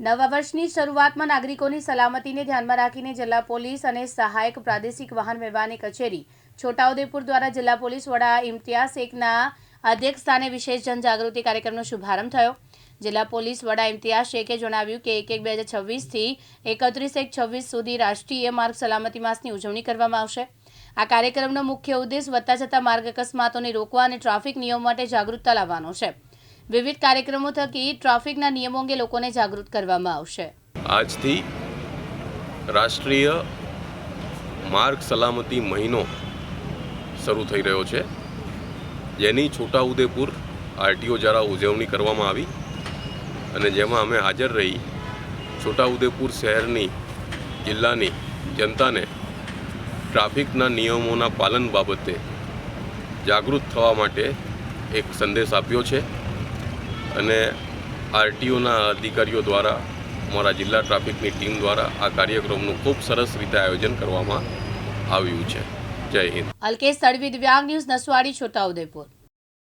નવા વર્ષની શરૂઆતમાં નાગરિકોની સલામતીને ધ્યાનમાં રાખીને જિલ્લા પોલીસ અને સહાયક પ્રાદેશિક વાહન વ્યવહારની કચેરી, છોટાઉદેપુર દ્વારા જિલ્લા પોલીસ વડા ઇમ્તિયાઝ શેખના અધ્યક્ષ સ્થાને વિશેષ જનજાગૃતિ કાર્યક્રમનો શુભારંભ થયો. જિલ્લા પોલીસ વડા ઇમ્તિયાઝ શેખે જણાવ્યું કે એક એક બે હજાર છવ્વીસથી એકત્રીસ એક છવ્વીસ સુધી રાષ્ટ્રીય માર્ગ સલામતી માસની ઉજવણી કરવામાં આવશે. આ કાર્યક્રમનો મુખ્ય ઉદ્દેશ વધતા જતા માર્ગ અકસ્માતોને રોકવા અને ટ્રાફિક નિયમો માટે જાગૃતતા લાવવાનો છે. વિવિધ કાર્યક્રમો થકી ટ્રાફિકના નિયમો અંગે લોકોને જાગૃત કરવામાં આવશે. આજથી રાષ્ટ્રીય માર્ગ સલામતી મહિનો શરૂ થઈ રહ્યો છે. જેની છોટાઉદેપુર આરટીઓ દ્વારા ઉજવણી કરવામાં આવી અને જેમાં અમે હાજર રહી છોટાઉદેપુર શહેરની જિલ્લાની જનતાને ટ્રાફિકના નિયમોના પાલન બાબતે જાગૃત થવા માટે એક સંદેશ આપ્યો છે. અને આરટીઓના અધિકારીઓ દ્વારા, અમારા જિલ્લા ટ્રાફિકની ટીમ દ્વારા આ કાર્યક્રમનું ખૂબ સરસ રીતે આયોજન કરવામાં આવ્યું છે. જય હિન્દ. અલ્કેશ તડવી દિવ્યાંગ ન્યૂઝ નસવાડી છોટાઉદેપુર